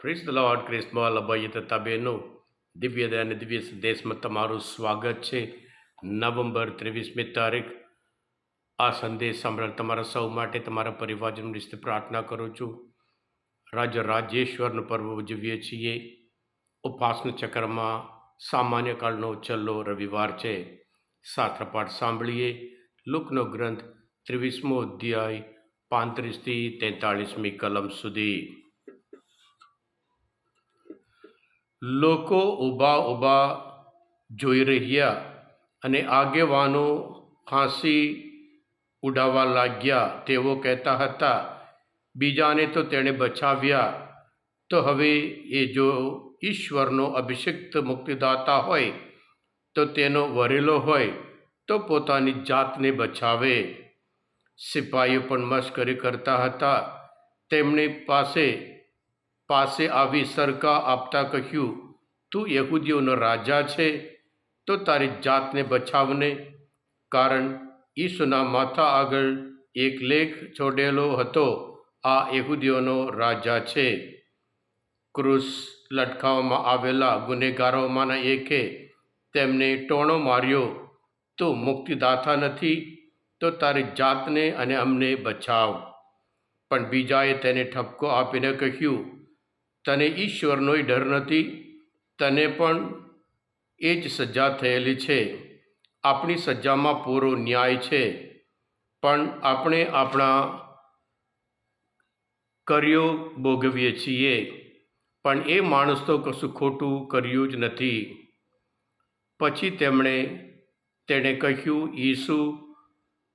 Praise the lord ક્રિસ્મા લભાઈએ તથા બહેનો દિવ્ય અને દિવ્ય સંદેશમાં તમારું સ્વાગત છે નવેમ્બર ત્રેવીસમી તારીખ આ સંદેશ સાંભળવા તમારા સૌ માટે, તમારા પરિવારજન વિશે પ્રાર્થના કરું છું. રાજા રાજેશ્વરનો પર્વ ઉજવીએ છીએ. ઉપાસના ચક્રમાં સામાન્ય કાળનો છેલ્લો રવિવાર છે. શાસ્ત્રપાઠ સાંભળીએ. લુકનો ગ્રંથ ત્રેવીસમો અધ્યાય પાંત્રીસથી તેતાળીસમી કલમ સુધી. લોકો ઊભા ઊભા જોઈ રહ્યા અને આગેવાનો ફાંસી ઉડાવવા લાગ્યા. તેઓ કહેતા હતા, બીજાને તો તેણે બચાવ્યા. તો હવે એ જો ઈશ્વરનો અભિષિક્ત મુક્તિદાતા હોય, તો તેનો વરેલો હોય, તો પોતાની જાતને બચાવે. સિપાહીઓ પણ મશ્કરી કરતા હતા. તેમની પાસે પાસે આવી સરકા આપતા કહ્યું, તું યહૂદીઓનો રાજા છે, તો તારી જાતને બચાવને. કારણ ઈસુના માથા આગળ એક લેખ છોડેલો હતો, આ યહૂદીઓનો રાજા છે. ક્રુસ લટકાવવામાં આવેલા ગુનેગારોમાંના એકે તેમને ટોણો માર્યો, તું મુક્તિદાતા નથી, તો તારી જાતને અને અમને બચાવ. પણ બીજાએ તેને ઠપકો આપીને કહ્યું તને ઈશ્વરનોય ડર નથી, તને પણ એ જ સજા થયેલી છે. આપણી સજામાં પૂરો ન્યાય છે. પણ આપણે આપણા કર્યો ભોગવીએ છીએ. પણ એ માણસ તો કશું ખોટું કર્યું જ નથી. પછી તેમણે, તેણે કહ્યું, ઈસુ,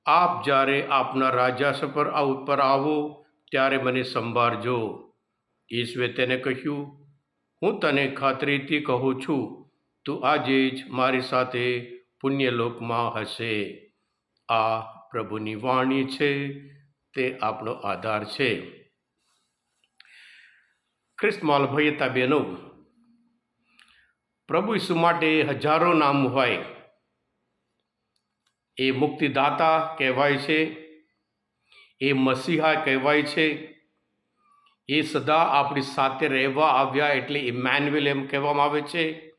આપ જ્યારે આપના રાજા પર ઉપર આવો, ત્યારે મને સંભાળજો. ઈસુએ તેને કહ્યું, હું તને ખાતરીથી કહું છું, તું આજે જ મારી સાથે પુણ્યલોકમાં હશે. આ પ્રભુની વાણી છે, તે આપણો આધાર છે. ખ્રિસ્તમાલ ભયતા બહેનો પ્રભુ ઈસુ માટે હજારો નામ હોય. એ મુક્તિદાતા કહેવાય છે, એ મસીહા કહેવાય છે એ સદા આપણી સાથે રહેવા આવ્યા એટલે ઇમેન્યુઅલ એમ કહેવામાં આવે છે.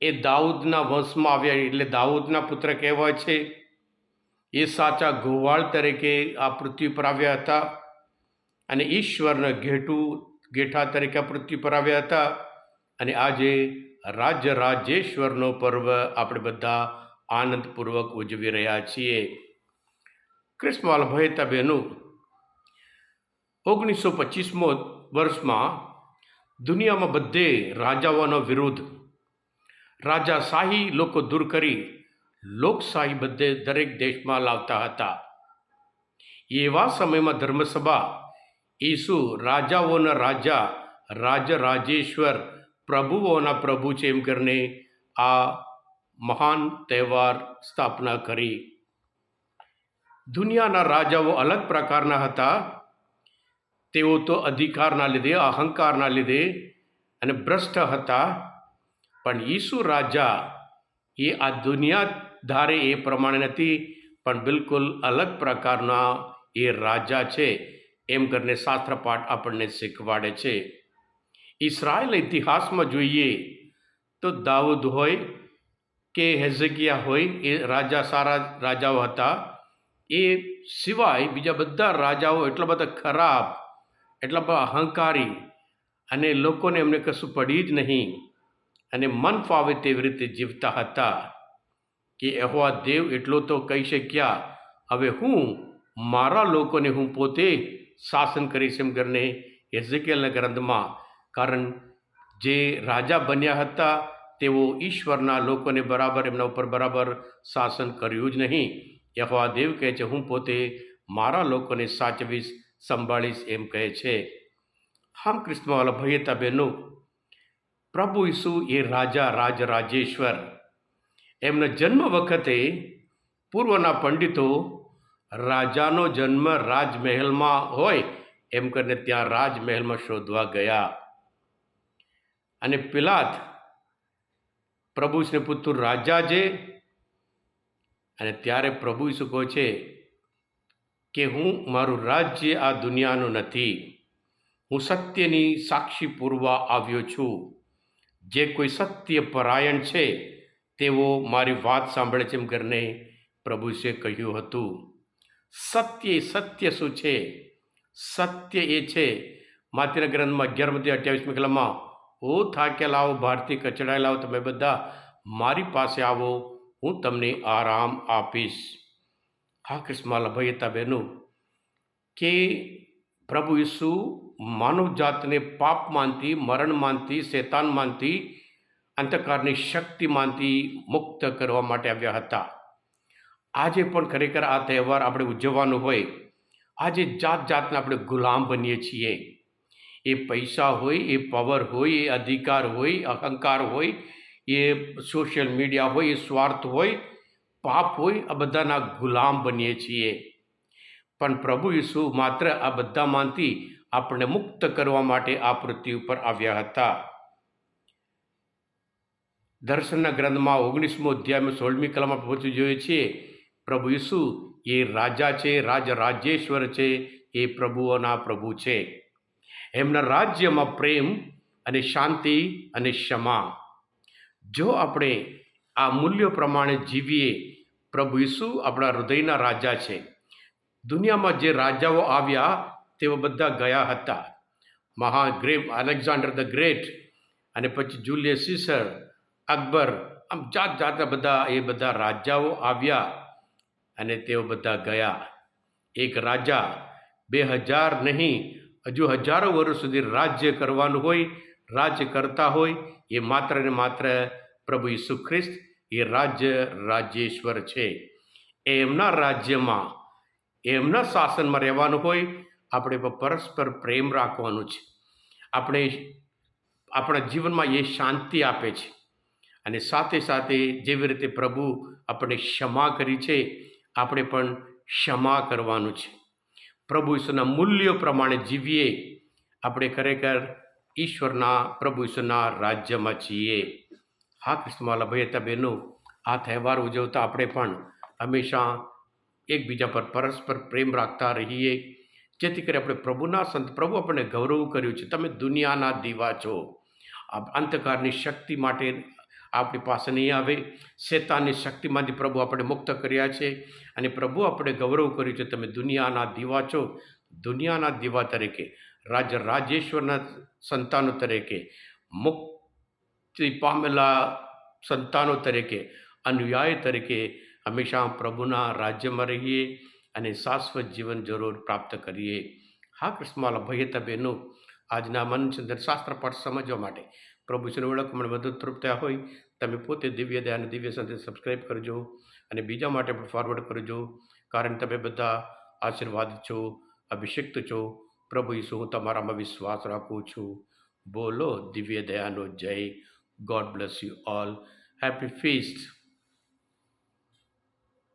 એ દાઉદના વંશમાં આવ્યા એટલે દાઉદના પુત્ર કહેવાય છે. એ સાચા ગોવાળ તરીકે આ પૃથ્વી પર આવ્યા હતા અને ઈશ્વરના ઘેટું ગેઠા તરીકે આ પૃથ્વી પર આવ્યા હતા. અને આજે રાજ્ય રાજેશ્વરનો પર્વ આપણે બધા આનંદપૂર્વક ઉજવી રહ્યા છીએ. ક્રિસ્મલ ભય બહેનું ઓગણીસો પચીસમો વર્ષમાં દુનિયામાં બધે રાજાઓનો વિરોધ રાજાશાહી લોકો દૂર કરી લોકશાહી બધે દરેક દેશમાં લાવતા હતા. એવા સમયમાં ધર્મસભા ઈસુ રાજાઓના રાજા રાજ રાજેશ્વર પ્રભુઓના પ્રભુ છે એમ કરીને આ મહાન તહેવાર સ્થાપના કરી. દુનિયાના રાજાઓ અલગ પ્રકારના હતા. તેઓ તો અધિકારના લીધે, અહંકારના લીધે અને ભ્રષ્ટ હતા. પણ ઈસુ રાજા એ આ દુનિયા ધારે એ પ્રમાણે નથી, પણ બિલકુલ અલગ પ્રકારના એ રાજા છે. એમ કરીને શાસ્ત્રપાઠ આપણને શીખવાડે છે. ઇસરાયેલ ઇતિહાસમાં જોઈએ તો દાઉદ હોય કે હેઝકિયા હોય, એ રાજા સારા રાજાઓ હતા. એ સિવાય બીજા બધા રાજાઓ એટલા બધા ખરાબ એટલા અહંકારી અને લોકોને એમને કશું પડી જ નહીં અને મન ફાવે તેવી રીતે જીવતા હતા કે એહવા દેવ એટલો તો કહી શક્યા, હવે હું મારા લોકોને હું પોતે શાસન કરીશ એમ કરીને હેઝકેલના ગ્રંથમાં, કારણ જે રાજા બન્યા હતા તેઓ ઈશ્વરના લોકોને બરાબર, એમના ઉપર બરાબર શાસન કર્યું જ નહીં. યહોવા દેવ કહે છે, હું પોતે મારા લોકોને સાચવીશ સંભાળીશ એમ કહે છે. હમ કૃષ્ણ ભયતા બહેનો પ્રભુ ઈસુ એ રાજા રાજ રાજેશ્વર એમના જન્મ વખતે પૂર્વના પંડિતો રાજાનો જન્મ રાજમહેલમાં હોય એમ કરીને ત્યાં રાજમહેલમાં શોધવા ગયા. અને પિલાત પ્રભુ શ્રી પુત્ર રાજા છે અને ત્યારે પ્રભુ ઈસુ કહો છે કે હું મારું રાજ્ય આ દુનિયાનું નથી. હું સત્યની સાક્ષી પૂરવા આવ્યો છું. જે કોઈ સત્ય પરાયણ છે તેઓ મારી વાત સાંભળે છે એમ કરીને પ્રભુએ કહ્યું હતું. સત્ય સત્ય શું છે? સત્ય એ છે માત્ર ગ્રંથમાં અગિયારમાંથી અઠ્યાવીસમી કલામાં ઓ થાકેલા આવો ભારતી કચડાયેલા આવો, તમે બધા મારી પાસે આવો, હું તમને આરામ આપીશ. કૃષ્ણમાલા ભાઈ હતા બહેનો કે પ્રભુ ઈસુ માનવ જાતને શેતાન માનતી અંતકારની શક્તિ માનતી મુક્ત કરવા માટે આવ્યા હતા આજે પણ ખરેખર આ તહેવાર આપણે ઉજવવાનો હોય આજે જાત જાતના આપણે ગુલામ બનીએ છીએ એ પૈસા હોય એ પાવર હોય એ અધિકાર હોય અહંકાર હોય એ સોશિયલ મીડિયા હોય એ સ્વાર્થ હોય પાપ હોય, આ બધાના ગુલામ બનીએ છીએ. પણ પ્રભુ ઈસુ માત્ર આ બધામાંથી આપણને મુક્ત કરવા માટે આ પૃથ્વી ઉપર આવ્યા હતા. દર્શનના ગ્રંથમાં ઓગણીસમો અધ્યાયમાં સોળમી કલામાં પહોંચી જોઈએ છીએ. પ્રભુ ઈસુ એ રાજા છે, રાજ રાજેશ્વર છે, એ પ્રભુઓના પ્રભુ છે. એમના રાજ્યમાં પ્રેમ અને શાંતિ અને ક્ષમા. જો આપણે આ મૂલ્યો પ્રમાણે જીવીએ પ્રભુ ઈસુ આપણા હૃદયના રાજા છે. દુનિયામાં જે રાજાઓ આવ્યા, તેઓ બધા ગયા હતા. મહા ગ્રેટ અલેક્ઝાન્ડર ધ ગ્રેટ અને પછી જુલિયસ સીસર, અકબર, આમ જાત જાતના બધા એ બધા રાજાઓ આવ્યા અને તેઓ બધા ગયા. એક રાજા બે હજાર નહીં, હજુ હજારો વર્ષ સુધી રાજ્ય કરવાનું હોય રાજ્ય કરતા હોય, એ માત્ર ને માત્ર પ્રભુ ઈસુ ખ્રિસ્ત એ રાજ્ય રાજ્યેશ્વર છે. એમના રાજ્યમાં, એમના શાસનમાં રહેવાનું હોય, આપણે પરસ્પર પ્રેમ રાખવાનું છે. આપણે, આપણા જીવનમાં એ શાંતિ આપે છે. અને સાથે સાથે જેવી રીતે પ્રભુ આપણે ક્ષમા કરી છે, આપણે પણ ક્ષમા કરવાનું છે. પ્રભુ ઈશ્વરના મૂલ્યો પ્રમાણે જીવીએ, આપણે ખરેખર ઈશ્વરના પ્રભુ ઈશ્વરના રાજ્યમાં છીએ. હા કૃષ્ણમાલા ભાઈ હતા બહેનો, આ તહેવાર ઉજવતા આપણે પણ હંમેશા એકબીજા પર પરસ્પર પ્રેમ રાખતા રહીએ. જેથી કરી આપણે પ્રભુના સંત, પ્રભુ આપણને ગૌરવ કર્યું છે. તમે દુનિયાના દીવા છો. આ અંધકારની શક્તિ માટે આપણી પાસે નહીં આવે. શેતાનની શક્તિમાંથી પ્રભુ આપણે મુક્ત કર્યા છે અને પ્રભુ આપણે ગૌરવ કર્યું છે. તમે દુનિયાના દીવા છો. દુનિયાના દીવા તરીકે, રાજ રાજેશ્વરના સંતાનો તરીકે, મુક્તિ પામેલા સંતાનો તરીકે, અનુયાય તરીકે હંમેશા પ્રભુના રાજ્યમાં રહીએ અને શાશ્વત જીવન જરૂર પ્રાપ્ત કરીએ. હા, કૃષ્ણમાલા, ભય તબેનો આજના મનચંદ્ર શાસ્ત્ર પાઠ સમજવા માટે પ્રભુ શ્રી ઓળખ મને વધુ તૃપ્ત હોય, તમે પોતે દિવ્ય દયા અને દિવ્ય સંદેશ સબસ્ક્રાઈબ કરજો અને બીજા માટે પણ ફોરવર્ડ કરજો, કારણ તમે બધા આશીર્વાદ છો, અભિષિક્ત છો. પ્રભુ ઈસુ, હું તમારામાં વિશ્વાસ રાખું છું. બોલો દિવ્ય દયાનો જય God bless you all. Happy feast.